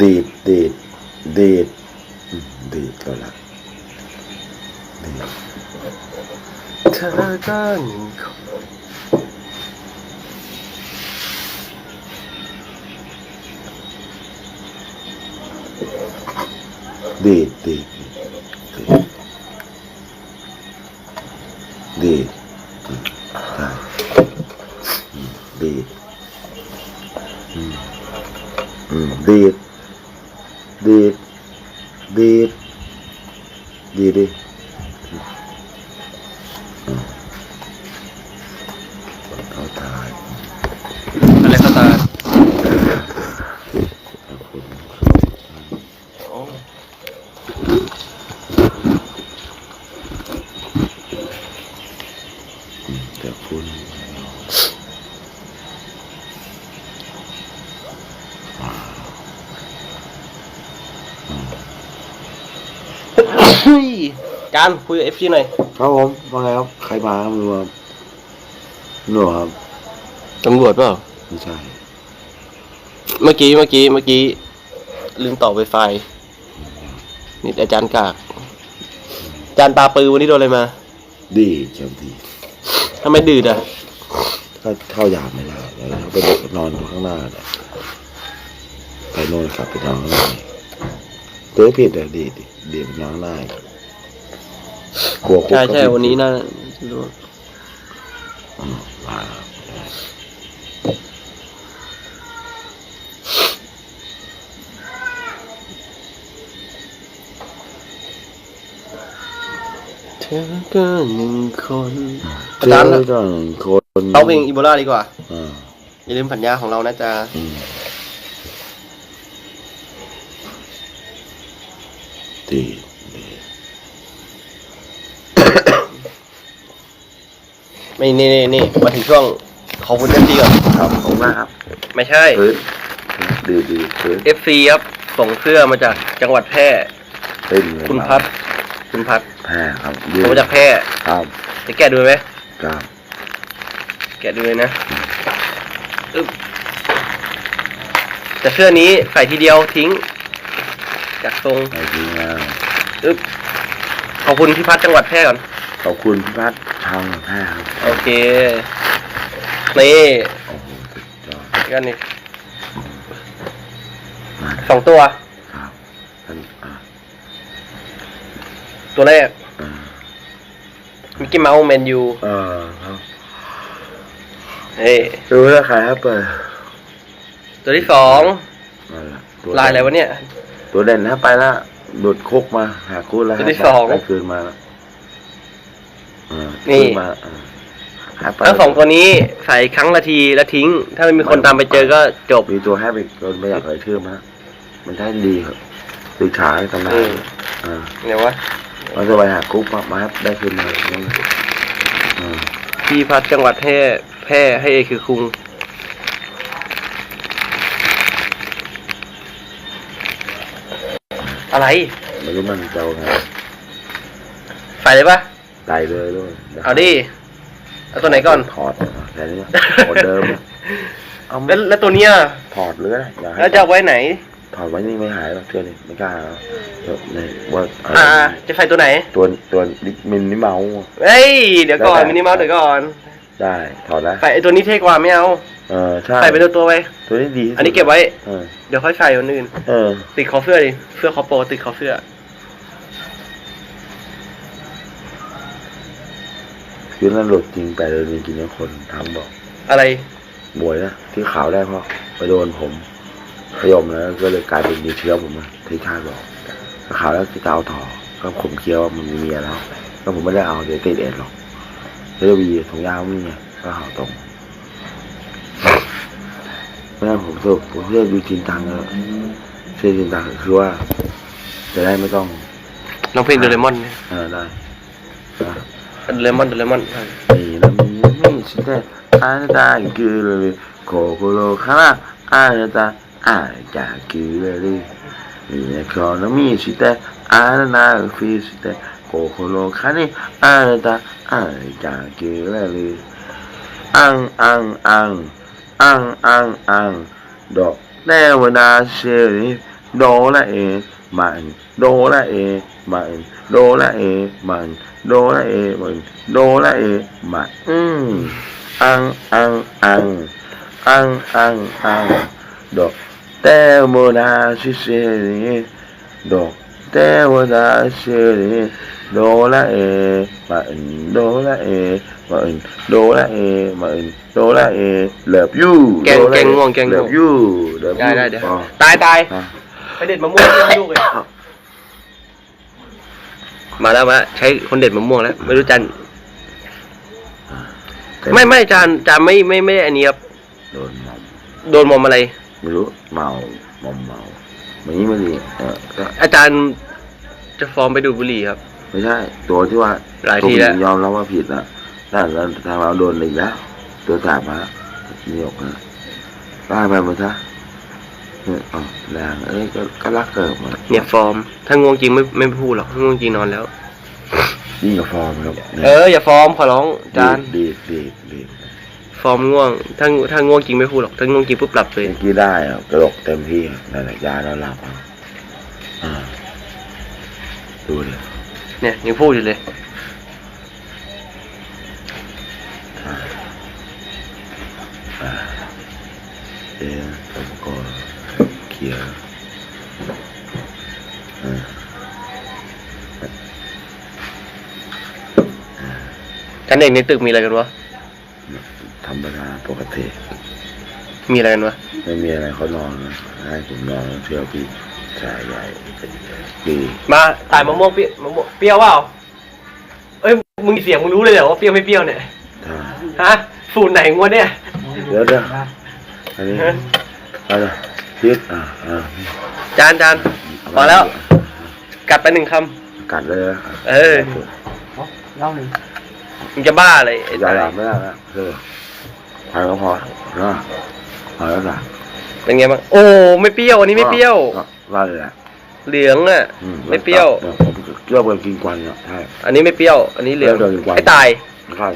ดีดดีดดีดอืมดีดก็ละดีดเธอก็หนึ่งคนดีดดีดดีดอืมใช่อืมดีดอืมอืมดีดดีด ดีดดีดดิอืมเอาตาย อะไรก็ตามโอ้ แต่คุณ เฮ้ย การคุยกับเอฟซีหน่อยครับผมว่าไงครับใครมาครับไม่รู้ครับหนูครับตำรวจเปล่าไม่ใช่เมื่อกี้เมื่อกี้เมื่อกี้ ลืมต่อไวไฟนี่อาจารย์กากอาจารย์ตาปือวันนี้โดนอะไรมาดีเชียวดีทำไมดืดอะก็เข้ายามไม่ได้แล้วไปนอนข้างหน้าเนี่ยไปโน่นขับไปนอนข้างหน้าเจ๊ผิดอะดีดีดีไปนอนข้างหน้า กลัวคุกใช่ก็ใช่ผิดวันนี้น่าอืมมาเธอก็หนึ่งคนอาเจจารย์อต้องคนเอาเพลงอีโบลาดีกว่าอ่าอย่าลืมสัญญาของเรานะจ๊ะอืมดีดี ไม่นี่นี่นี่มาถึงช่วงขอบคุณเอฟซีก่อนครับขอบคุณมากครับไม่ใช่เฮ้ยดีดีเฮ้ยเอฟซีครับส่งเสื้อมาจากจังหวัดแพร่เฮ้ยมีคุณพัดคุณพัดแพ้ครับส่งมาจากแพร่ครับจะแกะดูไหมครับแกะดูเลยนะอึ๊บแต่เสื้อนี้ใส่ทีเดียวทิ้ง จากทรงไอ้ทีงานอึ๊บขอบคุณพี่พัดจังหวัดแพร่ก่อนขอบคุณพี่พัด ทางแพ้ครับโอเค นี่โอ้โหสุดยอดก็นี่มากสองตัว ครับท่านอ่าตัวแรกอ่ามิกกี้เมาส์แมนยูเออครับเฮ้ยดูแล้วใครครับเปิดตัวที่สองนั่นแหละตัวลายอะไรวะเนี่ย ตัวเด่นนะไปละหลุดคุกมา หาคู่แล้วตัวที่สอง ได้คืนมาแล้ว อ่านี่คืมาอ่าหาไปทั้งสองตัวนี้ใส่ครั้งละทีแล้วทิ้ง ถ้าไม่มีคนตามไปเจอก็จบ มีตัวให้ไปโดนไม่อยากเอ่ยชื่อมามันได้ดีครับตีขาให้ตำนานอืม อ่าเดี๋ยววะมันจะไปหาคุกมามาได้คืนมานั่นแหละอ่าพี่พัดจังหวัดแพร่แพร่ให้เอคือคุงอะไร ไม่รู้มันจะเอาไงใส่เลยปะ ตายเลยด้วยเอาดิเอาตัวไหนก่อน ถอดแค่นี้ถอดเดิมอะเอาแล้วแล้วตัวเนี้ยถอดเลยอยากให้แล้วจะเอาไว้ไหน ถอดไว้นี่ไม่หายหรอกเชื่อนี่ไม่กล้าหรอกเดี๋ยวนี่ว่าอะไรอ่า จะใส่ตัวไหน ตัวตัวลิมินนี่เมาส์เฮ้ยเดี๋ยวก่อนได้มินิเมาส์เดี๋ยวก่อนได้ถอดแล้วใส่ไอตัวนี้เท่กว่าไม่เอาเออใช่ใส่เป็นตัวตัวๆไปตัวนี้ดีที่สุดอันนี้เก็บไว้เออเดี๋ยวค่อยใส่วันอื่นเออติดคอเสื้อดิเสื้อคอโปรติดคอเสื้อ คือนั่นหลุดจริงไปเลยมีกินคนทำบอกอะไรบวยนะที่ขาวได้เพราะไปโดนผมขยมแล้วก็เลยกลายเป็นมีเชื้อผมอะที่ชาติบอกถ้าขาวแล้วจะเอาต่อก็ผมเคลียร์ว่ามันมีเมียแล้วก็ผมไม่ได้เอาเดี๋ยวติดเอดหรอกเฮลวีถุงยาวมีไงก็หาตรงเพราะฉะนั้นผมสรุปผมเลือกดูจริงจังแล้วเชื่อจริงจังคือว่า จะได้ไม่ต้องน้องเพลงโดเรมอนเนี่ยเออได้นะโด เรมอนเรมอนนี่นะมีม่ชิดแต่อาตาคือเลยโคโคโรคาราอาตาอาจาคือเลยมีนะคอนมีชิดแต่อานาฟิชิดแต่โคโคโรคานี่อาตาอาจาคือเลยอังอังอังอังอังอังดอกแนวนาเชอรี่โดละเอ มันโดละเอมันโดละเอมันโดละเอมันโดละเอมันอืมอังอังอังอังอังอังโดเตโมนาชิเซริโดเตโมนาชิเรโดละเอมันโดละเอมันโดละเอมันโดละเอ love you แกงแกงง่วงแกงง่วง love you love ได้ you ได้ เดี๋ยวอ๋อตายตายอะไปเด็ดมะม่วงให้ลูกเลยมาแล้วมาใช้คนเด็ดมะม่วงแล้วไม่รู้จันไม่ไม่จานจานไม่ไม่ไม่อันนี้ครับโดนมอมโดนมอมอะไร ไม่รู้เมามอมเมาไม่ไม่ดีเออก็อาจารย์จะฟ้องไปดูดบุหรี่ครับ ไม่ใช่ ตัวที่ว่าหลายทีแล้วตัวยอมรับว่าผิดนะนั่นแล้วทางเราโดนอีกแล้วตัวสามมานี่ออกนะได้ไปหมดซะเนี่ย อ๋อแรงเอ้ยก็ก็รักเกิดมาเนี่ยฟอร์ม ถ้าง่วงจริงไม่ไม่พูดหรอกถ้าง่วงจริงนอนแล้ว ยิ่งกับฟอร์มครับนี่ยเอออย่าฟอร์มขอร้องอาจานดีดดีดดีดฟอร์มง่วง ถ้าถ้าง่วงจริงไม่พูดหรอก ถ้าง่วงจริงปุ๊บหลับเลยเมื่อกี้ได้อะกระดกเต็มที่นั่นแหละยาแล้วหลับเอาอ่าดูดิเนี่ยยังพูดอยู่เลยอ่าอ่าเอ๊ะผมก็เค ลียร์อ่าชั้นเอกในตึกมีอะไรกันวะ ธรรมดาปกติ มีอะไรกันวะ ไม่มีอะไรเขานอนนะให้ผมนอนเที่ยวพี่ชายใหญ่ดีมาถ่ายมะม่วงเปรี้ยวมะม่วงเปรี้ยวเปล่าเอ้ยมึงเสียงมึงรู้เลยเหรอว่าเปรี้ยวไม่เปรี้ยวเนี่ยถ้าฮะสูตรไหนงวะเนี่ยเดี๋ยวเดี๋ยวอันนี้เอาละพีดอ่าอ่าจานจานพอแล้ว กัดไปหนึ่งคกัดเลยนะำเออเล่าหนึ่งมึงจะบ้าเลยไอ้อย่าตายหลับไม่ได้นะเออพอแล้วพอนะพอแล้วนะเป็นไงบ้างโอ้ไม่เปรี้ยวอันนี้ไม่เปรี้ยว ก็ว่าเลยแหละเหลืองอะ อืไม่เปรี้ยว ออผมเลือกเป็นกินกวันเนี่ยใช่ อันนี้ไม่เปรี้ยว อันนี้เหลืองเลือกดีกว่า ไอ้ตาย ใช่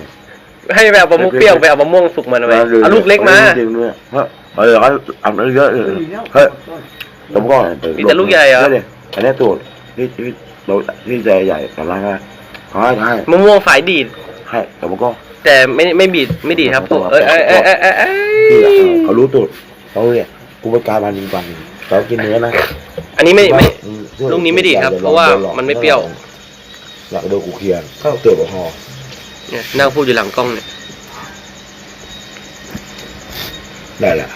ให้ไปเอามะม่วงเปรี้ยวไปเอามะม่วงสุกมาทำไมเอาลูกเล็กมา จริงๆด้วยเฮ้ย เออเขาอันนี้เยอะเลยเฮ้ยผมก็มีแต่ลูกใหญ่เหรอดี๋ยอันนี้ตัวที่ที่เราที่ใจใหญ่แต่ละฮะเขาให้ให้มะม่วงฝายดีด ให้แต่ผมก็แต่ไม่ไม่บีดไม่ดีดครับตัวเอ้ยเอ้ยเอ้ยเอ้ยเอ้ยเอ้ที่ยเขารู้ตัวเขาเนี่ยกูไปการมันจริงจังเขากินเนื้อนะอันนี้ไม่ไม่ ลูกนี้ไม่ดีครับเพราะว่ามันไม่เปรี้ยวอยากโดนกูเคลียร์เข้าเตือนพอเนี่ยนั่งพูดอยู่หลังกล้องเนี่ย ได้แหละ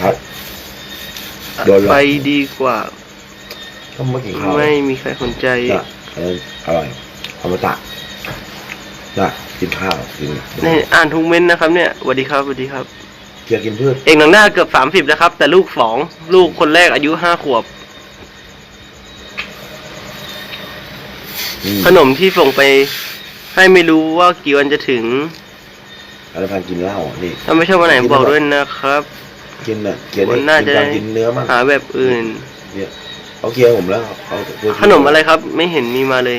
ครับโดนหลอกไปดีกว่า ก็ไม่กินข้าวไม่มีใครสนใจ น่ะอันนั้นอร่อยอมตะน่ะกินข้าวกินนี่อ่านทุกเม้นต์นะครับเนี่ยสวัสดีครับสวัสดีครับ เกียร์กินพืชเอกหนังหน้าเกือบสามสิบนะครับ แต่ลูกสองลูกคนแรกอายุห้าขวบ อืมขนมที่ส่งไป ให้ไม่รู้ว่ากี่วันจะถึง อะไรพันกินเหล้านี่ถ้าไม่ชอบวันไหนบอกด้วยนะครับกินน่ะเกียร์มันนี่น่ากินจะการกินเนื้อมั่งหาแบบอื่นเนี่ยเขาเกียร์ผมแล้วเขาตัวขนมอะไรครับ ไม่เห็นมีมาเลย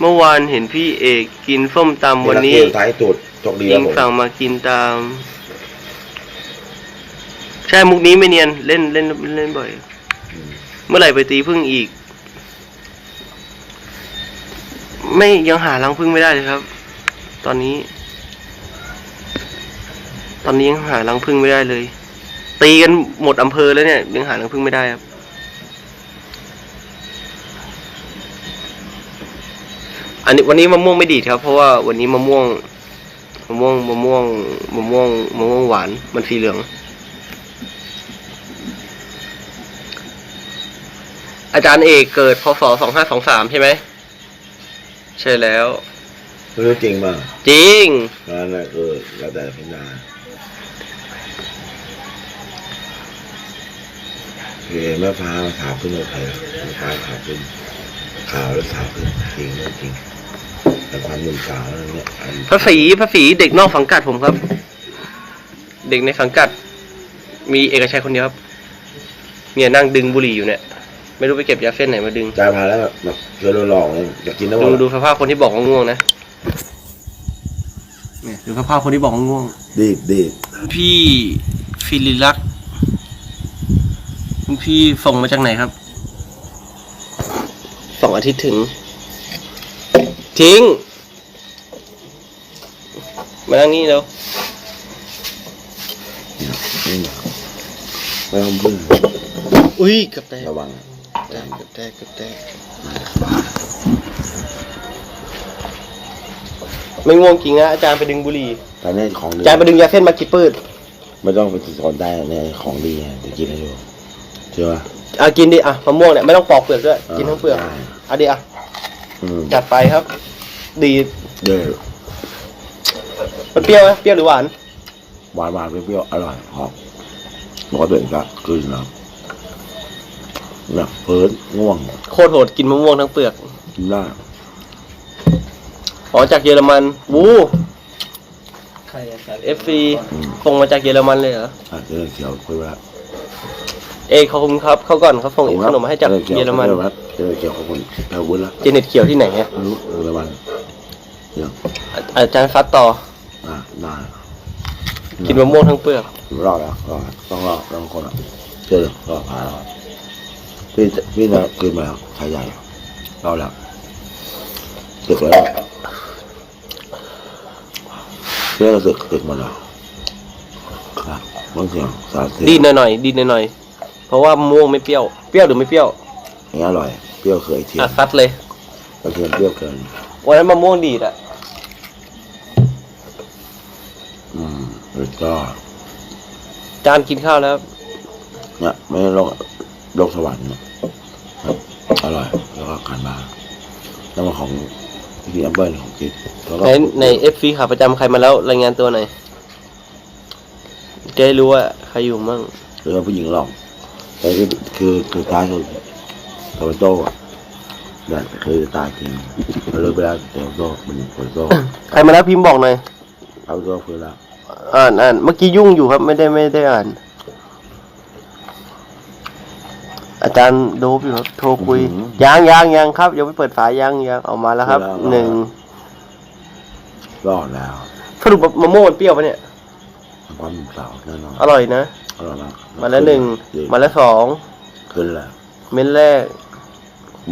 เมื่อวานเห็นพี่เอกกินส้มตำวันนี้เกียร์ท้ายตูดจกดียิแล้วงผมสั่งมากินตาม ใช่มุกนี้ไม่เนียนเล่นเล่นเล่นบ่อยอืมเมื่อไหร่ไปตีพึ่งอีก ไม่ยังหารังพึ่งไม่ได้เลยครับ ตอนนี้ ตอนนี้ยังหารังพึ่งไม่ได้เลย ตีกันหมดอำเภอแล้วเนี่ยยังหารังพึ่งไม่ได้ครับ อันนี้วันนี้มะม่วงไม่ดีดครับ เพราะว่าวันนี้มะม่วงมะม่วงมะม่วงมะม่วงมะม่วงหวานมันสีเหลือง อาจารย์เอกเกิดพศสองห้าสองสามใช่ไหมใช่แล้ว ไม่รู้จริงป่ะจริง นั่นแหละเออแล้วแต่พิจารณา เฮ้แม่ฟ้ามาถามขึ้นมาใครแม่ฟ้าถามขึ้นข่าวแล้วถามขึ้นจริงเรื่องจริง แต่ความหนุ่มสาวนั่นเนี่ยอันพระศรีพระศรีเด็กนอกสังกัดผมครับ เด็กในสังกัด มีเอกชัยคนเดียวครับ เนี่ยนั่งดึงบุหรี่อยู่เนี่ย ไม่รู้ไปเก็บยาเส้นไหนมาดึงใจพาแล้วแบบเจอโดนหลอกเลยอยากกินน้ำดูมันดูสภาพคนที่บอกว่าง่วงนะเนี่ยดูสภาพคนที่บอกว่าง่วง ดีดดีดพี่ฟิลิลักษณ์ คุณพี่ส่งมาจากไหนครับ สองอาทิตย์ถึง ทิ้ง มานั่งนี่แล้วนี่ไม่ต้องพึ่งอุ้ยเกับแตกระวังเกับแตกเกับแตกไม่ง่วงจริงนะอาจารย์ไปดึงบุหรี่ตอนนี้ของดีอาจารย์ไปดึงยาเส้นมากี่ปืดไม่ต้องไปสอนได้เนี่ยของดีไงจะกินให้ดู เชื่อป่ะอะกินดิอะมะม่วงเนี่ยไม่ต้องปอกเปลือกด้วยกินทั้งเปลือกได้อะดิอะอืมจัดไปครับ ดีดเด้อมันเปรี้ยวไหมเปรี้ยวหรือหวาน หวานหวานๆเปรี้ยวๆอร่อยหอมบอกว่าตัวเองก็คืนแล้วเนี่ยเพิร์ดง่วงโคตรโหดกินมะม่วงทั้งเปลือกกินได้อ๋อจากเยอรมันวู้ใครอะครับ เอฟซีอืมส่งมาจากเยอรมันเลยเหรออะเจอเขียวคุยไปแล้ว เอยขอบคุณครับเขาก่อนเขาส่งขนมมาให้จากเยอรมันเจอเขียวขอบคุณแพรวุ้นละเจเน็ตเขียวที่ไหนอะไม่รู้เยอรมันเนี่ยอะอาจารย์คัดต่ออะได้กินมะม่วงทั้งเปลือกรอดแล้วรอดต้องรอดต้องคนอะเจอรอดพาเราพี่พี่เนี่ยคืนมาแล้วชายใหญ่รอดแล้วตึกแล้วเรื่องตึกตึกมาแล้วครับบางเสียงสารเสียงดีดหน่อยๆดีดหน่อยๆ เพราะว่ามะม่วงไม่เปรี้ยว เปรี้ยวหรือไม่เปรี้ยวอย่างนี้อร่อย เปรี้ยวเคยเทียอะมคัดเลยกระเทียมเปรี้ยวเกิน วันนั้นมะม่วงดีดอะอืมแล้วก็จานกินข้าวแล้วครับเนี่ยไม่ใช่โลกโลกสวรรค์เนี่ยครับอร่อย แล้วก็การบาร์แล้วมาของพี่แอมเบิลของกิฟแล้วก็ในในเอฟซีขาประจำใครมาแล้วรายงานตัวหน่อยจะได้รู้ว่าใครอยู่มั่งแล้วก็ผู้หญิงหลอก แต่คือคือคือตายคือโตโต้อะเนี่ยคือตายจริงเราเลิกไปแล้วโตโต้เป็นโตโต้ใครมาแล้วพิมพ์บอกหน่อยเอาตัวฟื้นแล้วอ่านอ่านเมื่อกี้ยุ่งอยู่ครับไม่ได้ไม่ได้อ่าน อาจารย์โดบอยู่ครับโทรคุยยังยังยังครับยังไม่เปิดฝายังยังออกมาแล้วครับหนึ่งรอดแล้วสรุปมะม่วงมันเปรี้ยวปะเนี่ยความสาวแน่นอนอร่อยนะอร่อย มากมาแล้วหนึ่งจริมาแล้วสองขึ้นแล้วเม็ดแรก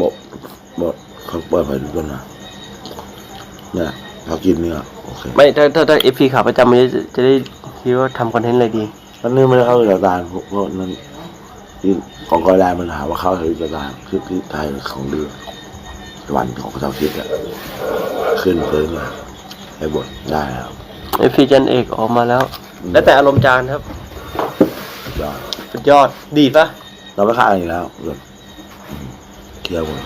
บดบดเขาเปิดไปดูกันนะเนี่ยเขากินเนื้อโอเคไม่ถ้าถ้าถ้าเอฟซีขาประจำมันจะจะได้คิดว่าทำคอนเทนต์อะไรดีแล้วนี่ไม่ได้เข้าจากตาลพวกพวกนั้นที่ของกอยแลนด์มันหาว่าเข้าถึงจากตาลคือที่ไทยของเดือนวันของเจ้าคิดอะขึ้นเพิ่มมาให้บทได้แล้วเอฟซีจันเอกออกมาแล้วอืมแล้วแต่อารมณ์จานครับ ยอดสุดยอด ดีดปะเราไม่ฆ่าอีกแล้วแบบเคลียร์หมด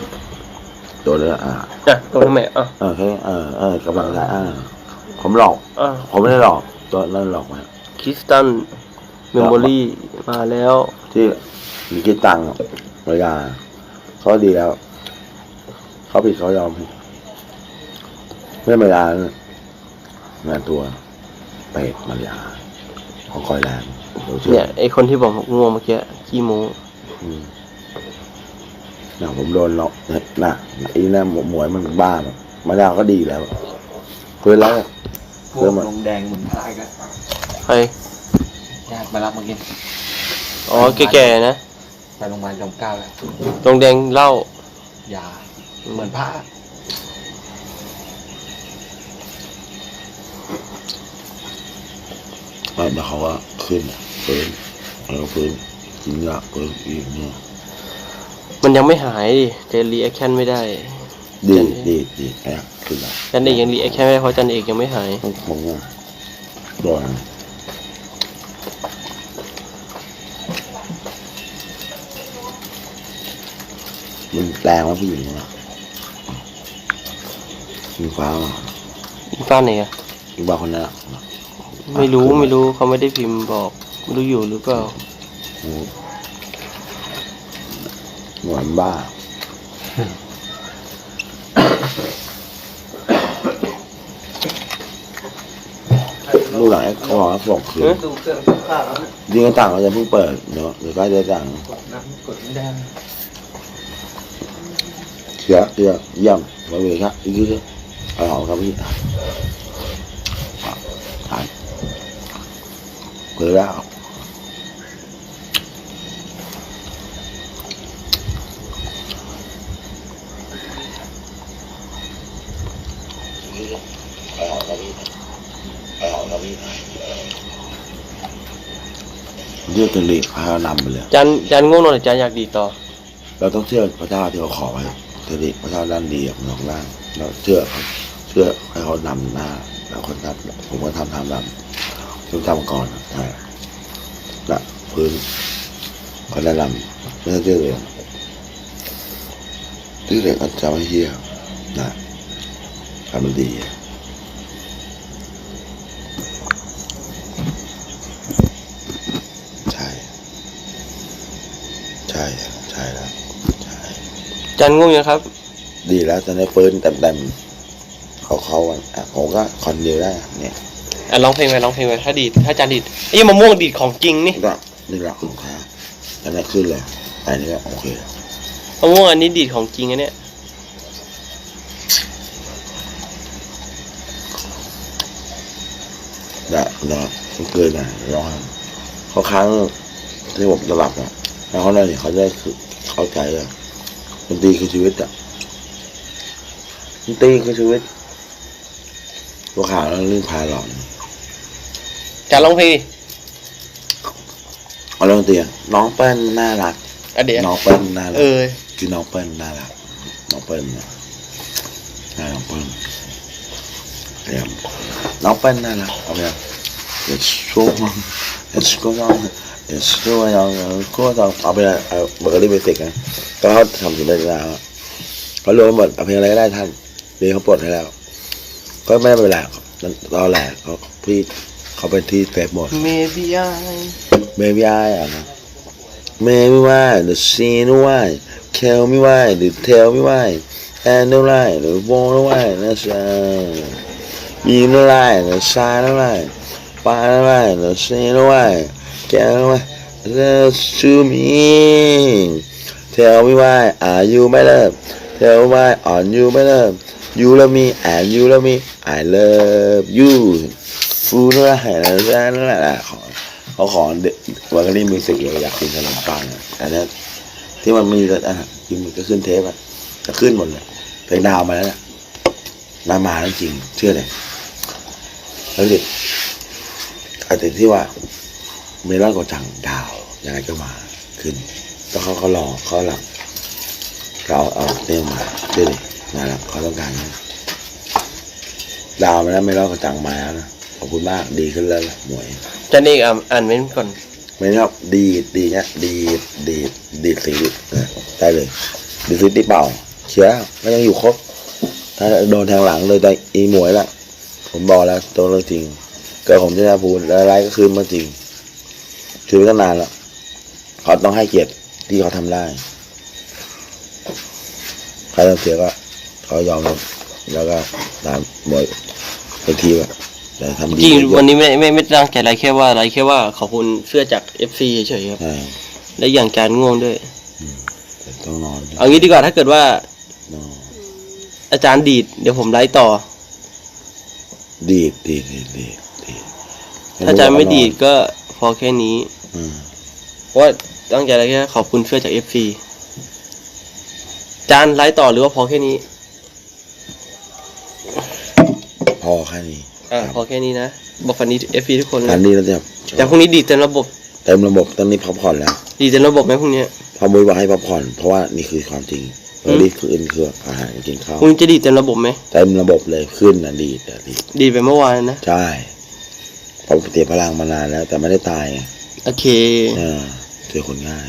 โดนแล้วอ่าอะตรงทำไมอะเออแค่เออเออกำลังใจอ่าผมหลอก อะผมไม่ได้หลอกตัวนั่นหลอกมาคริสตันเมมโมรี่มาแล้ว ที่มีคิดตังค์เวลาเขาดีแล้ว เขาผิดเขายอมผิดไม่เวลาเนี่ยงานตัวเปรตมารยาของคอยแลนด์ เราเชื่อเนี่ยไอคนที่บอกง่วงเมื่อกี้ขี้โมอืมน่ะผมโดนหลอกเนี่ยน่ะไอ้น่ะหมวยมันบ้าแบบมารยาก็ดีแล้วคือแล้วพวเริ่กมมาลงแดงเหมือนพายกันใครญาติมารับเมื่อกี้อ๋อแก่ๆนะไปโรงพยาบาลจอมเกล้าแล้วตรงแดงเหล้ายาเหมือนพระแล้วเขาก็ขึ้น ฟื้นแล้วก็ฟื้นกินยาฟื้นอีกเนี่ยมันยังไม่หายดิเจรีแอคชั่นไม่ได้ดีจันดีดีแอบขึ้นแล้วจันเอกยังรีแอคชั่นไม่ได้เพราะจันเอกยังไม่หายต้องคงว่าโดนมันแรงว่าผู้หญิงนะยิงฟ้าอินฟ้าไหนอะยิงฟ้าคนนั้นอะไม่รู้ไม่รู้เขาไม่ได้พิมพ์บอกไม่ รู้อยู่หรือเปล่าหวานบ้า ลูกหลังเขาบอกว่าส่งคืนดูเครื่องซักผ้าแล้วนะยิงต่างเราจะเพิ่งเปิดเดี๋ยวเดี๋ยวใกล้จะต่างกดน้ำกดไม่ได้เสียเสียเยี่ยมมาเลยครับอีกทีเอาหอมครับพี่ทานเปิดแล้ว เรียกกันเลยพานำไปเลยจานจานง่วงนอนหรือจานอยากดีดต่อ เราต้องเชื่อพระเจ้าที่เขาขอไว้เทดิพระเจ้าด้านดีกับน้องล่างเราเชื่อเขาเชื่อให้เขานำหน้าเราคนทำผมก็ทำทำนำต้องทำก่อนใช่ละพื้นเขาได้นำไม่ใช่เชื่อเลยที่เด็กเขาจะไม่เชื่อนะทำมันดี ใช่ ใช่ใช่แล้วใช่ จานง่วงยังครับ ดีแล้วตอนนี้ฟื้นเต็มเต็มๆเขาเขาๆอะอะผมก็คอนเดียวได้เนี่ยอะร้องเพลงไปร้องเพลงไปถ้าดีดถ้าจานดีดไอ้ยมะม่วงดีดของจริงนี่นี่ก็นี่หลักคุณค่าอันนี้ขึ้นเลยอันนี้ก็โอเคมะม่วงอันนี้ดีดของจริงอันเนี้ยได้แล้วมันเกินอะร้องเขาค้างที่ผมจะหลับอะแล้วเขาได้เนี่ยเขาได้คือเข้าใจอะ ดนตรีคือชีวิตอะดนตรีคือชีวิตตัวขาวแล้วเรื่องพาหลอนจานร้องเพลงดิเอาเรื่องดนตรีอะน้องเปิ้ลน่ารักอะเดี๋ยวน้องเปิ้ลน่ารัเอกอคือน้องเปิ้ลน่ารักน้องเปิ้ลน่ะน่าน้องเปิ้ลเรียมน้องเปิ้ลน่ารักเอาไปยังเดี๋ยวช่วงเดี๋ยวช่วงเดี๋ยวช่วงยังก็ต้องเอาไปเอาเบเกอรี่เบสิกนะ ก็เขาทำถึงได้แล้วเขารวมหมดเอาเพลงอะไรก็ได้ท่านเดี๋ยวเขาปลดให้แล้ว ก็ไม่เป็นไรครับรอแหละเขาพี่เขาเป็นที่เซฟหมด maybe I Maybe I am. Maybe why the scene why tell me why the tell me why and the lie the born why that's uh in the lie the sign the lie find the lie the scene why tell me that's to me tell me why are you my love tell me why are you my love you love me and you love me I love you ฟูนั่นแหละนั่นแหละขอเขาขอเด็กวันนี้มิวสิกอยากกินขนมปังอันนี้นที่มันมีอะกินมันก็ขึ้นเทปอะจะขึ้นหมดเลยเพลงดาวมาแล้วนะมามาแล้วจริง เชื่อเลยแล้วเด็กอาจจะที่ว่าเมลอนกว่าจังดาวยังไงก็มาขึ้น แล้วเขาเขารอเขาหลับเราเอาเนี่ยมาเชื่อเลยมาแล้วเขาต้องการนะดาวมาแล้วเมลอนกว่าจังมาแล้วนะขอบคุณมากดีขึ้นแล้วล่ะหมวยจานเอกอ่านอ่านเม้นต์ก่อนไม่ชอบดีดดีเนี่ยดีดดีดดีดสีนะได้เลยดีดสีตีเป่าเชียร์ก็ยังอยู่ครบ ถ้าโดนแทงหลังเลยแต่อีหมวยละผมบอกแล้วตรงเรื่องจริงก็ผมจะพูดแล้วอะไรก็คือมาจริงคือตั้งนานแล้วเขาต้องให้เกียรติ ที่เขาทำได้ ใครต้องเสียก็เขายอมรับแล้วก็ตามหมวยไปทีว่าแต่ทำดีจริงเยอะวันนี้ไม่ไม่ไม่ตั้งใจอะไรแค่ว่าอะไรแค่ว่าขอบคุณเสื้อจาก FC เฉยๆครับ ใช่และอย่างจานง่วงด้วย แต่ต้องนอนเอางี้ดีกว่าถ้าเกิดว่านอนอาจารย์ดีดเดี๋ยวผมไลฟ์ต่อ ดีดดีดดีดดีดดีดถ้าอาจารย์ไม่ดีดก็พอแค่นี้ อืม เพราะว่า ตั้งใจอะไรแค่ขอบคุณเสื้อจาก FC จานไลฟ์ต่อหรือว่าพอแค่นี้ พอแค่นี้อ่าพอแค่นี้นะ บอกฝันนี้ FC ทุกคนเลอัยนนี้เราจะแต่พรุ่งนี้ดีดเต็มระบบ เต็มระบบตอนนี้พักผ่อนแล้ว ดีดเต็มระบบไหมพรุ่งนี้พอมุ้ยบอกให้พักผ่อน เพราะว่านี่คือความจริงอืมเราดีคืออื่นคืออาหารกินข้าวพรุ่งนี้จะดีดเต็มระบบไหมเต็มระบบเลยขึ้นนะดีดอะดีดดีดไปเมื่อวานนะ ใช่ผมเสียพลังมานานแล้ว แต่ไม่ได้ตายไงโอเคเออ เจอคนง่าย